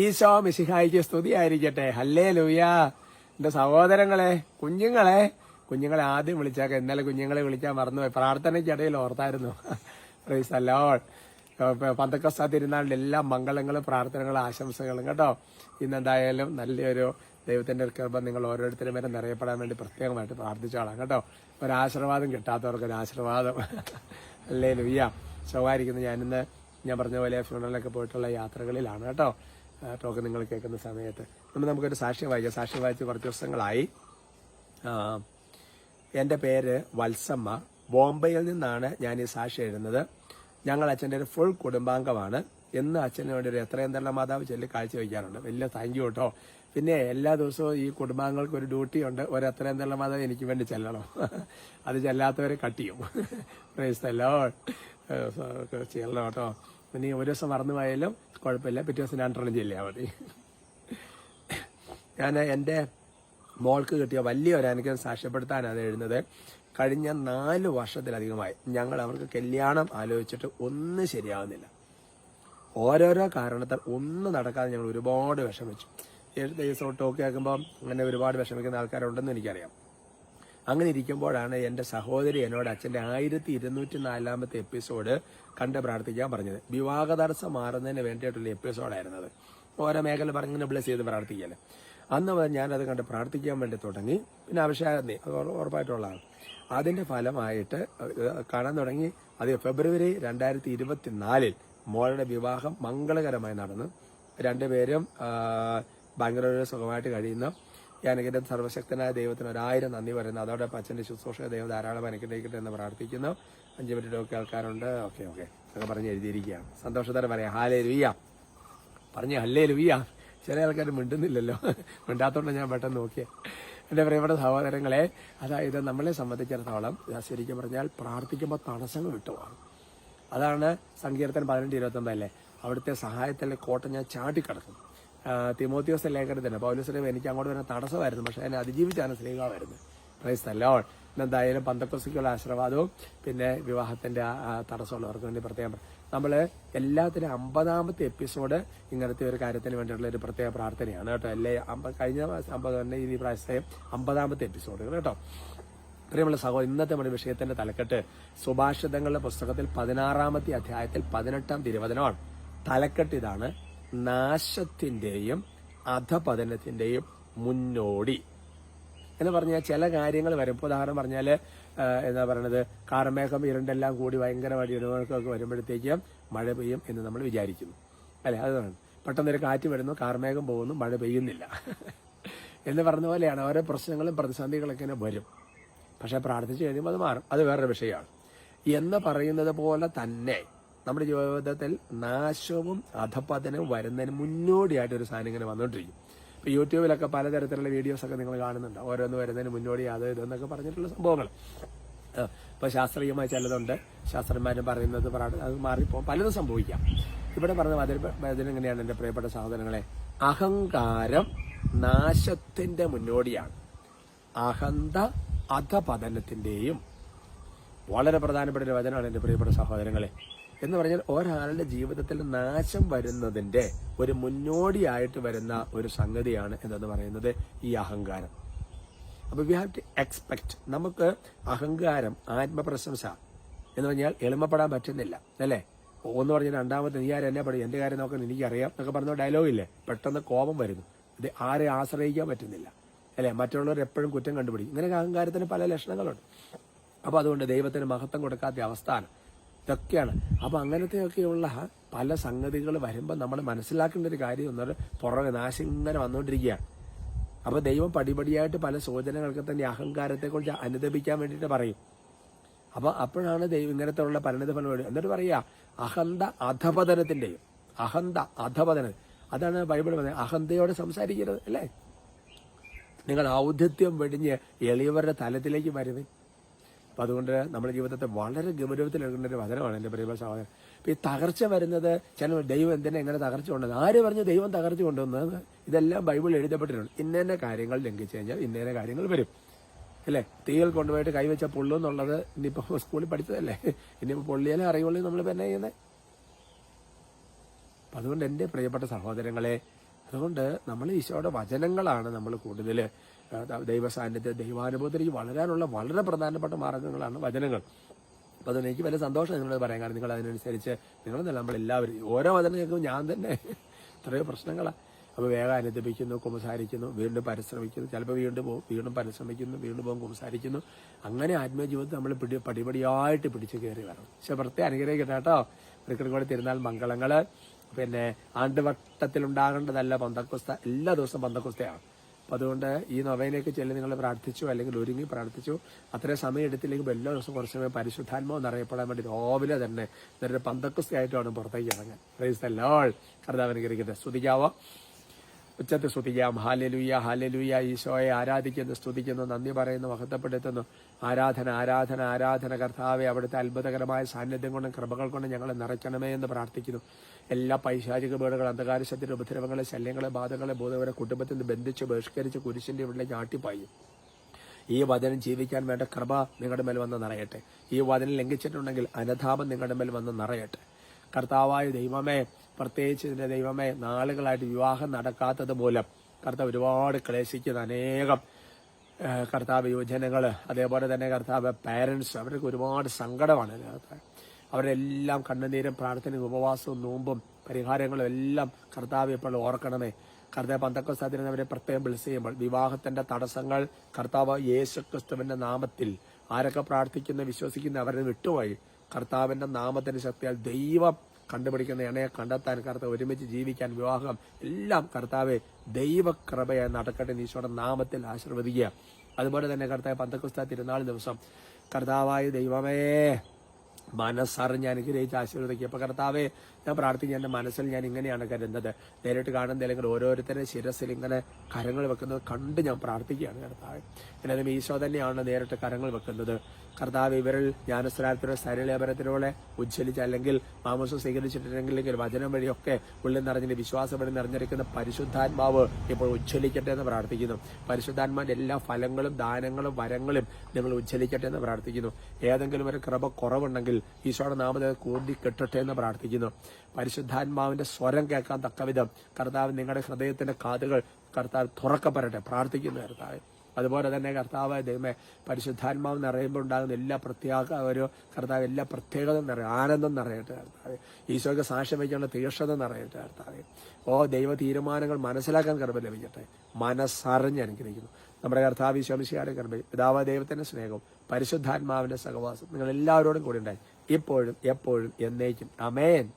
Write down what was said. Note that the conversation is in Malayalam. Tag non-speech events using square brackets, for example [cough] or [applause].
ഈശോ മിശിഹായിക്ക് സ്തുതിയായിരിക്കട്ടെ. ഹല്ലേ ലൂയ എന്റെ സഹോദരങ്ങളെ കുഞ്ഞുങ്ങളെ. കുഞ്ഞുങ്ങളെ ആദ്യം വിളിച്ചാക്ക. ഇന്നലെ കുഞ്ഞുങ്ങളെ വിളിക്കാൻ മറന്നുപോയി. പ്രാർത്ഥനയ്ക്കിടയിൽ ഓർത്തായിരുന്നു. പ്രൈസ് അല്ലോൾ പന്തക്കസ്താ തിരുനാളിന്റെ എല്ലാ മംഗളങ്ങളും പ്രാർത്ഥനകളും ആശംസകളും കേട്ടോ. ഇന്നെന്തായാലും നല്ലൊരു ദൈവത്തിന്റെ കൃപ നിങ്ങൾ ഓരോരുത്തരും വരെ നിറയപ്പെടാൻ വേണ്ടി പ്രത്യേകമായിട്ട് പ്രാർത്ഥിച്ചോളാം കേട്ടോ. ഒരാശീർവാദം കിട്ടാത്തവർക്ക് ഒരു ആശീർവാദം. അല്ലേ ലുയ്യ സുഖമായിരിക്കുന്നു ഞാനിന്ന് ഞാൻ പറഞ്ഞ പോലെ ഫ്യൂണലിലൊക്കെ പോയിട്ടുള്ള യാത്രകളിലാണ് കേട്ടോ. ആ, ടോക്ക് നിങ്ങൾ കേൾക്കുന്ന സമയത്ത്. നമ്മൾ നമുക്കൊരു സാക്ഷ്യം വായിക്കാം. സാക്ഷ്യം വായിച്ച് കുറച്ച് ദിവസങ്ങളായി. എന്റെ പേര് വത്സമ്മ. ബോംബെയിൽ നിന്നാണ് ഞാൻ ഈ സാക്ഷി എഴുതുന്നത്. ഞങ്ങൾ അച്ഛന്റെ ഒരു ഫുൾ കുടുംബാംഗമാണ്. എന്ന് അച്ഛന് വേണ്ടി ഒരു എത്രയും തള്ള മാതാവ് ചൊല്ലി കാഴ്ച വയ്ക്കാറുണ്ട്. വലിയ താങ്ക് യു കേട്ടോ പിന്നെ എല്ലാ ദിവസവും ഈ കുടുംബാംഗങ്ങൾക്ക് ഒരു ഡ്യൂട്ടി ഉണ്ട്. ഒരു എത്രയും തള്ള മാതാവ് എനിക്ക് വേണ്ടി ചെല്ലണം. അത് ചെല്ലാത്തവരെ കട്ട് ചെയ്യും. [laughs] പ്രൈസ്തല്ലോ ചെല്ലണം കേട്ടോ. പിന്നെ ഒരു ദിവസം മറന്നു പോയാലും കുഴപ്പമില്ല. പിറ്റേ ദിവസം രണ്ടെണ്ണം ചെല്ലിയാൽ മതി. ഞാൻ എന്റെ മോൾക്ക് കിട്ടിയ വലിയ ഒരു അനുഗ്രഹം സാക്ഷ്യപ്പെടുത്താനാണ് എഴുതുന്നത്. കഴിഞ്ഞ നാല് വർഷത്തിലധികമായി ഞങ്ങൾ അവർക്ക് കല്യാണം ആലോചിച്ചിട്ട് ഒന്നും ശരിയാവുന്നില്ല. ഓരോരോ കാരണത്താൽ ഒന്നും നടക്കാതെ ഞങ്ങൾ ഒരുപാട് വിഷമിച്ചു. ഏഴ് ദിവസം ടോക്ക് കേൾക്കുമ്പോൾ അങ്ങനെ ഒരുപാട് വിഷമിക്കുന്ന ആൾക്കാരുണ്ടെന്ന് എനിക്കറിയാം. അങ്ങനെ ഇരിക്കുമ്പോഴാണ് എന്റെ സഹോദരി എന്നോട് അച്ഛന്റെ ആയിരത്തി ഇരുന്നൂറ്റി നാലാമത്തെ എപ്പിസോഡ് കണ്ട് പ്രാർത്ഥിക്കാൻ പറഞ്ഞത്. വിവാഹ തടസ്സം മാറുന്നതിന് വേണ്ടിയിട്ടുള്ള എപ്പിസോഡായിരുന്നത്. ഓരോ മേഖല പറഞ്ഞിങ്ങനെ ബ്ലസ് ചെയ്ത് പ്രാർത്ഥിക്കല്ലേ അന്ന് ഞാനത് കണ്ട് പ്രാർത്ഥിക്കാൻ വേണ്ടി തുടങ്ങി. പിന്നെ ആവശ്യമായിരുന്നേ അത് ഉറ- ഉറപ്പായിട്ടുള്ളതാണ് അതിന്റെ ഫലമായിട്ട് കാണാൻ തുടങ്ങി. അത് ഫെബ്രുവരി രണ്ടായിരത്തി ഇരുപത്തിനാലിൽ മോളുടെ വിവാഹം മംഗളകരമായി നടന്നു. രണ്ടുപേരും ഭയങ്കര സുഖമായിട്ട് കഴിയുന്നു. ഈ അനുഗ്രഹം സർവശക്തനായ ദൈവത്തിന് ഒരായിരം നന്ദി പറയുന്നു. അതോടൊപ്പം അച്ഛന്റെ ശുശ്രൂഷ ദൈവം ധാരാളം അനുഗ്രഹിക്കട്ടെ എന്ന് പ്രാർത്ഥിക്കുന്നു. അഞ്ച് മിനിറ്റൊക്കെ ആൾക്കാരുണ്ട്. Okay okay. അതൊക്കെ പറഞ്ഞ് എഴുതിയിരിക്കുകയാണ്. സന്തോഷത്തോടെ പറയാം. ഹാലേ ലുയ്യ പറഞ്ഞ് ഹല്ലേ ലുയ്യ ചില ആൾക്കാർ മിണ്ടുന്നില്ലല്ലോ. മിണ്ടാത്തോണ്ട് ഞാൻ പെട്ടെന്ന് നോക്കിയേ. എന്റെ പ്രിയപ്പെട്ട സഹോദരങ്ങളെ അതായത് നമ്മളെ സംബന്ധിച്ചിടത്തോളം ശരിക്കും പറഞ്ഞാൽ പ്രാർത്ഥിക്കുമ്പോൾ തടസ്സങ്ങൾ വിട്ടുപോകണം അതാണ് സങ്കീർത്തൻ പതിനെട്ട് ഇരുപത്തൊമ്പതല്ലേ? അവിടുത്തെ സഹായത്തിലെ കോട്ട ഞാൻ ചാട്ടിക്കിടക്കും തിമോത്യോസ് ലേഖനത്തിന് പൗലുസ്ലീം എനിക്ക് അങ്ങോട്ട് വരുന്ന തടസ്സമായിരുന്നു. പക്ഷെ അതിനെ അതിജീവിച്ചാണ് സ്ലീഹ വരുന്നത് പ്രൈസ് തല്ലോൾ എന്തായാലും പന്തക്കൊസിക്കുള്ള ആശീർവാദവും പിന്നെ വിവാഹത്തിന്റെ തടസ്സമുള്ളവർക്ക് വേണ്ടി പ്രത്യേകം നമ്മൾ എല്ലാത്തിനും അമ്പതാമത്തെ എപ്പിസോഡ് ഇങ്ങനത്തെ ഒരു കാര്യത്തിന് വേണ്ടിയിട്ടുള്ള ഒരു പ്രത്യേക പ്രാർത്ഥനയാണ് കേട്ടോ. അല്ലേ കഴിഞ്ഞ അമ്പത് തന്നെ ഈ പ്രാവശ്യത്തെ അമ്പതാമത്തെ എപ്പിസോഡുകൾ കേട്ടോ. പ്രിയമുള്ള സഹോദരൻ ഇന്നത്തെ നമ്മുടെ വിഷയത്തിന്റെ തലക്കെട്ട് സുഭാഷിതങ്ങളുടെ പുസ്തകത്തിൽ പതിനാറാമത്തെ അധ്യായത്തിൽ പതിനെട്ടാം തിരുവചനമാണ്. തലക്കെട്ട് ഇതാണ്. നാശത്തിന്റെയും അധപതനത്തിന്റെയും മുന്നോടി. എന്ന് പറഞ്ഞാൽ ചില കാര്യങ്ങൾ വരും. ഉദാഹരണം പറഞ്ഞാൽ എന്താ പറയണത്? കാർമേഘം ഇരണ്ടെല്ലാം കൂടി ഭയങ്കരമായിട്ട് ഇടവേളക്കൊക്കെ വരുമ്പോഴത്തേക്കും മഴ പെയ്യും എന്ന് നമ്മൾ വിചാരിക്കുന്നു. അല്ലെ? അതാണ് പെട്ടെന്നൊരു കാറ്റ് വരുന്നു കാർമേഘം പോകുന്നു മഴ പെയ്യുന്നില്ല. എന്ന് പറഞ്ഞ പോലെയാണ് ഓരോ പ്രശ്നങ്ങളും പ്രതിസന്ധികളൊക്കെ ഇങ്ങനെ വരും. പക്ഷെ പ്രാർത്ഥിച്ചു കഴിയുമ്പോൾ അത് മാറും. അത് വേറൊരു വിഷയമാണ്. എന്ന് പറയുന്നത് പോലെ തന്നെ നമ്മുടെ ജീവിതത്തിൽ നാശവും അധപതനവും വരുന്നതിന് മുന്നോടിയായിട്ട് ഒരു സാധനം ഇങ്ങനെ വന്നുകൊണ്ടിരിക്കും ഇപ്പൊ യൂട്യൂബിലൊക്കെ പലതരത്തിലുള്ള വീഡിയോസ് ഒക്കെ നിങ്ങൾ കാണുന്നുണ്ട്. ഓരോന്ന് വരുന്നതിന് മുന്നോടി അത് ഇതെന്നൊക്കെ പറഞ്ഞിട്ടുള്ള സംഭവങ്ങൾ. ഇപ്പൊ ശാസ്ത്രീയമായി ചിലതുണ്ട്. ശാസ്ത്രന്മാരും പറയുന്നത് അത് മാറിപ്പോ പലതും സംഭവിക്കാം. ഇവിടെ പറഞ്ഞ അതിനെങ്ങനെയാണ് എന്റെ പ്രിയപ്പെട്ട സഹോദരങ്ങളെ? അഹങ്കാരം നാശത്തിന്റെ മുന്നോടിയാണ്. അഹന്ത അധപതനത്തിന്റെയും വളരെ പ്രധാനപ്പെട്ട ഒരു വചനമാണ് എന്റെ പ്രിയപ്പെട്ട സഹോദരങ്ങളെ. എന്ന് പറഞ്ഞാൽ ഒരാളുടെ ജീവിതത്തിൽ നാശം വരുന്നതിന്റെ ഒരു മുന്നോടിയായിട്ട് വരുന്ന ഒരു സംഗതിയാണ് എന്തെന്ന് പറയുന്നത് ഈ അഹങ്കാരം. അപ്പൊ വി ഹാവ് ടു എക്സ്പെക്ട് നമുക്ക് അഹങ്കാരം ആത്മപ്രശംസ എന്ന് പറഞ്ഞാൽ എളിമപ്പെടാൻ പറ്റുന്നില്ല അല്ലേ? ഒന്ന് പറഞ്ഞ രണ്ടാമത്തെ നീ ആരും എന്നെ പഠിക്കും? എന്റെ കാര്യം നോക്കാൻ എനിക്കറിയാം എന്നൊക്കെ പറഞ്ഞ ഡയലോഗ് ഇല്ലേ? പെട്ടെന്ന് കോപം വരുന്നു. ഇത് ആരെ ആശ്രയിക്കാൻ പറ്റുന്നില്ല അല്ലെ? മറ്റുള്ളവർ എപ്പോഴും കുറ്റം കണ്ടുപിടിക്കും. ഇങ്ങനെ അഹങ്കാരത്തിന് പല ലക്ഷണങ്ങളുണ്ട്. അപ്പൊ അതുകൊണ്ട് ദൈവത്തിന് മഹത്വം കൊടുക്കാത്ത അവസ്ഥാനം ഇതൊക്കെയാണ്. അപ്പം അങ്ങനത്തെയൊക്കെയുള്ള പല സംഗതികൾ വരുമ്പോൾ നമ്മൾ മനസ്സിലാക്കേണ്ട ഒരു കാര്യം എന്നത് പുറകെ നാശം ഇങ്ങനെ വന്നുകൊണ്ടിരിക്കുകയാണ് അപ്പോൾ ദൈവം പടിപടിയായിട്ട് പല സൂചനകൾക്ക് തന്നെ അഹങ്കാരത്തെക്കുറിച്ച് അനുദപിക്കാൻ വേണ്ടിയിട്ട് പറയും. അപ്പോൾ അപ്പോഴാണ് ദൈവം ഇങ്ങനത്തെ ഉള്ള പരിണിത ഫലം. എന്നിട്ട് പറയുക അഹന്ത അധപതനത്തിന്റെയും അഹന്ത അധപതനം. അതാണ് ബൈബിൾ പറയുന്നത്. അഹന്തയോടെ സംസാരിക്കരുത് അല്ലേ? നിങ്ങൾ ഔദ്ധ്യം വെടിഞ്ഞ് എളിയവരുടെ തലത്തിലേക്ക് വരുവേ അപ്പൊ അതുകൊണ്ട് നമ്മുടെ ജീവിതത്തെ വളരെ ഗൗരവത്തിൽ എടുക്കേണ്ട ഒരു വചനമാണ് എന്റെ പ്രിയ സഹോദരൻ. അപ്പൊ ഈ തകർച്ച വരുന്നത് ചില ദൈവം എന്തിനാ എങ്ങനെ തകർച്ച കൊണ്ടുവന്നത്? ആര് പറഞ്ഞു ദൈവം തകർച്ച കൊണ്ടുവന്നത്? ഇതെല്ലാം ബൈബിൾ എഴുതപ്പെട്ടിട്ടുണ്ട്. ഇന്നേനെ കാര്യങ്ങൾ ലംഘിച്ചു കഴിഞ്ഞാൽ ഇന്നേനെ കാര്യങ്ങൾ വരും. അല്ലേ? തീയിൽ കൊണ്ടുപോയിട്ട് കൈവച്ച പൊള്ളു എന്നുള്ളത് ഇനിയിപ്പോ സ്കൂളിൽ പഠിച്ചതല്ലേ? ഇനിയിപ്പോ പൊള്ളിയാലേ അറിയുള്ളൂ നമ്മൾ പിന്നെ ചെയ്യുന്നത് അപ്പൊ അതുകൊണ്ട് എന്റെ പ്രിയപ്പെട്ട സഹോദരങ്ങളെ അതുകൊണ്ട് നമ്മൾ ഈശോയുടെ വചനങ്ങളാണ് നമ്മൾ കൂടുതൽ ദൈവ സാന്നിധ്യം ദൈവാനുഭവത്തിൽ വളരാനുള്ള വളരെ പ്രധാനപ്പെട്ട മാർഗങ്ങളാണ് വചനങ്ങൾ. അപ്പൊ അതുകൊണ്ട് എനിക്ക് വലിയ സന്തോഷം നിങ്ങളോട് പറയാൻ കാരണം നിങ്ങൾ അതിനനുസരിച്ച് നിങ്ങൾ നമ്മൾ എല്ലാവരും ഓരോ വചനം കേൾക്കുമ്പോൾ ഞാൻ തന്നെ എത്രയോ പ്രശ്നങ്ങളാണ് അപ്പോൾ വേഗം അനുദപിക്കുന്നു കുമ്പസാരിക്കുന്നു വീണ്ടും പരിശ്രമിക്കുന്നു. ചിലപ്പോൾ വീണ്ടും പോകും വീണ്ടും പരിശ്രമിക്കുന്നു വീണ്ടും പോകും കുമ്പസാരിക്കുന്നു. അങ്ങനെ ആത്മീയ ജീവിതത്തിൽ നമ്മൾ പിടി പടിപടിയായിട്ട് പിടിച്ചു കയറി വരണം. പക്ഷെ പ്രത്യേക അനുഗ്രഹിക്കട്ടെ കേട്ടോ. ഒരിക്കലും കൂടെ തിരുനാൾ മംഗളങ്ങൾ. പിന്നെ ആണ്ടുവട്ടത്തിലുണ്ടാകേണ്ടതല്ല പന്തക്കുസ്ത. എല്ലാ ദിവസവും പന്തക്കുസ്തയാണ്. അപ്പൊ അതുകൊണ്ട് ഈ നൊവേനയ്ക്ക് ചെല്ലി നിങ്ങൾ പ്രാർത്ഥിച്ചു അല്ലെങ്കിൽ ഒരുങ്ങി പ്രാർത്ഥിച്ചു. അത്രയും സമയം എടുത്തില്ലെങ്കിൽ എല്ലാ ദിവസവും കുറച്ച് സമയം പരിശുദ്ധാത്മാവ് എന്നറിയപ്പെടാൻ വേണ്ടി രാവിലെ തന്നെ ഇതൊരു പന്തക്കുസ്തയായിട്ട് വേണം പുറത്തേക്ക് ഇറങ്ങാൻ പ്രൈസ് ലോൾ കർത്താവിനെ അനുഗ്രഹിക്കട്ടെ. സ്തുതിക്കാവോ? ഉച്ചത്തിൽ സ്തുതിക്കാം. ഹാലലുയ്യ ഹാലലുയ്യ ഈശോയെ ആരാധിക്കുന്നു സ്തുതിക്കുന്നു നന്ദി പറയുന്നു മഹത്വപ്പെടുത്തുന്നു. ആരാധന ആരാധന ആരാധന കർത്താവെ അവിടുത്തെ അത്ഭുതകരമായ സാന്നിധ്യം കൊണ്ടും കൃപകൾ കൊണ്ടും ഞങ്ങളെ നിറയ്ക്കണമേ എന്ന് പ്രാർത്ഥിക്കുന്നു. എല്ലാ പൈശാചിക വീടുകൾ അന്ധകാരശത്തിന്റെ ഉപദ്രവങ്ങളെ ശല്യങ്ങളെ ബാധകളെ ബോധവരെ കുടുംബത്തിൽ നിന്ന് ബന്ധിച്ച് ബഹിഷ്കരിച്ച് കുരിശിന്റെ ഉള്ളിലേക്ക് ഞാട്ടിപ്പായി ഈ വചനം ജീവിക്കാൻ വേണ്ട കൃപ നിങ്ങളുടെ മേൽ വന്ന് നിറയട്ടെ. ഈ വചനം ലംഘിച്ചിട്ടുണ്ടെങ്കിൽ അനധാപം നിങ്ങളുടെ മേൽ വന്ന് നിറയട്ടെ. കർത്താവായ ദൈവമേ പ്രത്യേകിച്ച് ഇതിന്റെ ദൈവമേ നാളുകളായിട്ട് വിവാഹം നടക്കാത്തത് മൂലം കർത്താവ് ഒരുപാട് ക്ലേശിക്കുന്ന അനേകം കർത്താവ് യുവജനങ്ങൾ അതേപോലെ തന്നെ കർത്താവ് പാരൻസ് അവർക്ക് ഒരുപാട് സങ്കടമാണ് അവരെല്ലാം കണ്ണുനീരും പ്രാർത്ഥനയും ഉപവാസവും നോമ്പും പരിഹാരങ്ങളും എല്ലാം കർത്താവ് ഇപ്പോൾ ഓർക്കണമേ. കർത്താവ് പന്തക്കസ്ഥാത്തിന് അവരെ പ്രത്യേകം ബ്ലസ് ചെയ്യുമ്പോൾ വിവാഹത്തിന്റെ തടസ്സങ്ങൾ കർത്താവ് യേശു ക്രിസ്തുവിന്റെ നാമത്തിൽ ആരൊക്കെ പ്രാർത്ഥിക്കുന്ന വിശ്വസിക്കുന്ന അവരെ വിട്ടുപോയി. കർത്താവിന്റെ നാമത്തിന്റെ ശക്തിയാൽ ദൈവം കണ്ടുപിടിക്കുന്ന ഇണയെ കണ്ടെത്താൻ കർത്താവ് ഒരുമിച്ച് ജീവിക്കാൻ വിവാഹം. എല്ലാം കർത്താവെ ദൈവകൃപയായി നടക്കട്ടെ ഈശോയുടെ നാമത്തിൽ ആശീർവദിക്കുക. അതുപോലെ തന്നെ കർത്താവ് പന്തക്കുസ്ത തിരുനാൾ ദിവസം. കർത്താവായ ദൈവമേ മനസ്സറിഞ്ഞ് അനുഗ്രഹിച്ച് ആശീർവദിക്കുക. ഇപ്പൊ കർത്താവെ ഞാൻ പ്രാർത്ഥിക്കുക എന്റെ മനസ്സിൽ ഞാൻ ഇങ്ങനെയാണ് കരുതുന്നത്. നേരിട്ട് കാണുന്നില്ലെങ്കിൽ ഓരോരുത്തരുടെ ശിരസിൽ ഇങ്ങനെ കരങ്ങൾ വെക്കുന്നത് കണ്ട് ഞാൻ പ്രാർത്ഥിക്കുകയാണ് കർത്താവ്. എന്നാലും ഈശോ തന്നെയാണ് നേരിട്ട് കരങ്ങൾ വെക്കുന്നത്. കർത്താവ് ഇവരിൽ ജ്ഞാനസ്നാനത്തിലോ സരലേപനത്തിലൂടെ ഉജ്ജ്വലിച്ച് അല്ലെങ്കിൽ മാമസം സ്വീകരിച്ചിട്ടുണ്ടെങ്കിൽ വചനം വഴിയൊക്കെ ഉള്ളിൽ നിറഞ്ഞിട്ട് വിശ്വാസം വഴി നിറഞ്ഞിരിക്കുന്ന പരിശുദ്ധാത്മാവ് ഇപ്പോൾ ഉജ്ജ്വലിക്കട്ടെ എന്ന് പ്രാർത്ഥിക്കുന്നു. പരിശുദ്ധാത്മാവിന്റെ എല്ലാ ഫലങ്ങളും ദാനങ്ങളും വരങ്ങളും നിങ്ങൾ ഉജ്ജ്വലിക്കട്ടെ എന്ന് പ്രാർത്ഥിക്കുന്നു. ഏതെങ്കിലും ഒരു കൃപ കുറവുണ്ടെങ്കിൽ ഈശോയുടെ നാമത്തെ കൂടി കെട്ടട്ടെ എന്ന് പ്രാർത്ഥിക്കുന്നു. പരിശുദ്ധാത്മാവിന്റെ സ്വരം കേൾക്കാൻ തക്കവിധം കർത്താവ് നിങ്ങളുടെ ഹൃദയത്തിന്റെ കാതുകൾ കർത്താവ് തുറക്കപ്പെടട്ടെ. പ്രാർത്ഥിക്കുന്നു കർത്താവ്. അതുപോലെ തന്നെ കർത്താവ് ദൈവമേ പരിശുദ്ധാത്മാവ് നിറയുമ്പോൾ ഉണ്ടാകുന്ന എല്ലാ പ്രത്യേക ഒരു കർത്താവ് എല്ലാ പ്രത്യേകതയും നിറയും. ആനന്ദം നിറയട്ടെ കർത്താവ്. ഈശോയ്ക്ക് സാക്ഷ്യം വയ്ക്കാനുള്ള തീക്ഷണത നിറയട്ടെ കർത്താവ്. ഓ ദൈവ തീരുമാനങ്ങൾ മനസ്സിലാക്കാൻ കർമ്മ ലഭിക്കട്ടെ. മനസ്സറിഞ്ഞ് അനുഗ്രഹിക്കുന്നു. നമ്മുടെ കർത്താവ് ഈശോമിശിയാരുടെ കർമ്മ പിതാവ് ദൈവത്തിന്റെ സ്നേഹവും പരിശുദ്ധാത്മാവിന്റെ സഹവാസം നിങ്ങൾ എല്ലാവരോടും കൂടി ഉണ്ടായി. ഇപ്പോഴും എപ്പോഴും എന്നേക്കും. അമേൻ